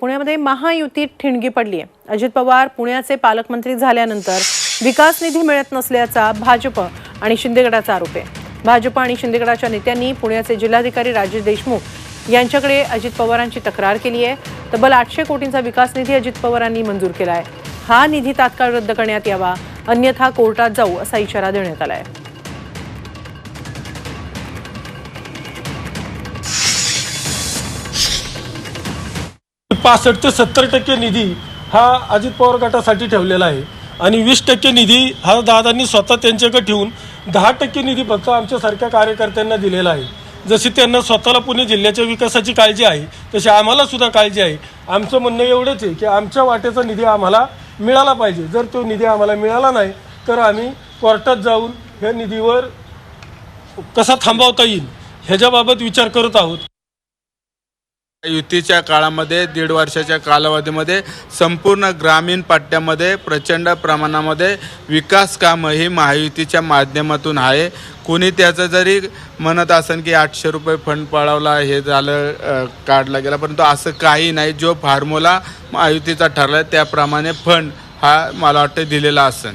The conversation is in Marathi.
पुण्यामध्ये महायुतीत ठिणगी पडली आहे अजित पवार पुण्याचे पालकमंत्री झाल्यानंतर विकास निधी मिळत नसल्याचा भाजप आणि शिंदेगडाचा आरोप आहे. भाजप आणि शिंदेगडाच्या नेत्यांनी पुण्याचे जिल्हाधिकारी राजेश देशमुख यांच्याकडे अजित पवारांची तक्रार केली आहे. तब्बल आठशे कोटींचा विकास निधी अजित पवारांनी मंजूर केला आहे हा निधी तात्काळ रद्द करण्यात यावा अन्यथा कोर्टात जाऊ असा इशारा देण्यात आला आहे पासष्ट ते सत्तर टक्के निधी हा अजित पवार गटासाठी ठेवलेला आहे. आणि वीस टक्के निधी हा दादांनी स्वतः त्यांच्याकडे ठेवून दहा टक्के निधी फक्त आमच्यासारख्या कार्यकर्त्यांना दिलेला आहे. जशी त्यांना स्वतःला पुणे जिल्ह्याच्या विकासाची काळजी आहे तशी आम्हाला सुद्धा काळजी आहे. आमचं म्हणणं एवढंच आहे की आमच्या वाटेचा निधी आम्हाला मिळाला पाहिजे. जर तो निधी आम्हाला मिळाला नाही तर आम्ही कोर्टात जाऊन ह्या निधीवर कसा थांबवता येईल ह्याच्याबाबत विचार करत आहोत. युतीच्या काळामध्ये दीड वर्षाच्या कालावधीमध्ये संपूर्ण ग्रामीण पट्ट्यामध्ये प्रचंड प्रमाणामध्ये विकास कामं ही महायुतीच्या माध्यमातून आहे. कोणी त्याचं जरी म्हणत असेल की आठशे रुपये फंड पळवला हे झालं काढला गेला परंतु असं काही नाही. जो फॉर्म्युला महायुतीचा ठरला त्याप्रमाणे फंड हा मला वाटतं दिलेला असेल